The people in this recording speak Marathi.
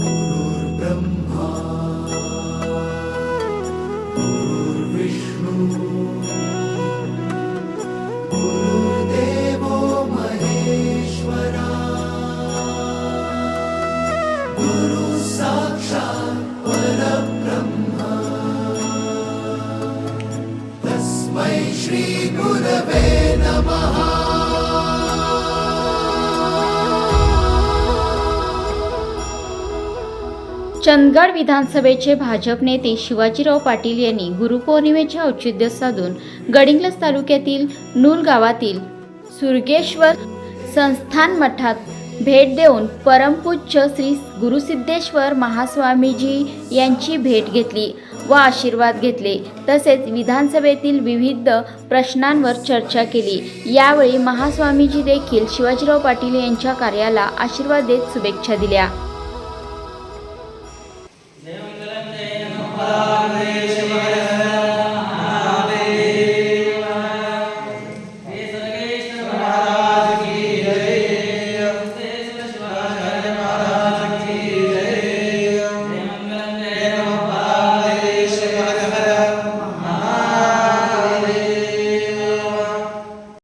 Guru. चंदगड विधानसभेचे भाजप नेते शिवाजीराव पाटील यांनी गुरुपौर्णिमेचे औचित्य साधून गडिंग्लज तालुक्यातील नूल गावातील सुरगेश्वर संस्थान मठात भेट देऊन परमपूज्य श्री गुरुसिद्धेश्वर महास्वामीजी यांची भेट घेतली व आशीर्वाद घेतले. तसेच विधानसभेतील विविध प्रश्नांवर चर्चा केली. यावेळी महास्वामीजी देखील शिवाजीराव पाटील यांच्या कार्याला आशीर्वाद देत शुभेच्छा दिल्या. Amen.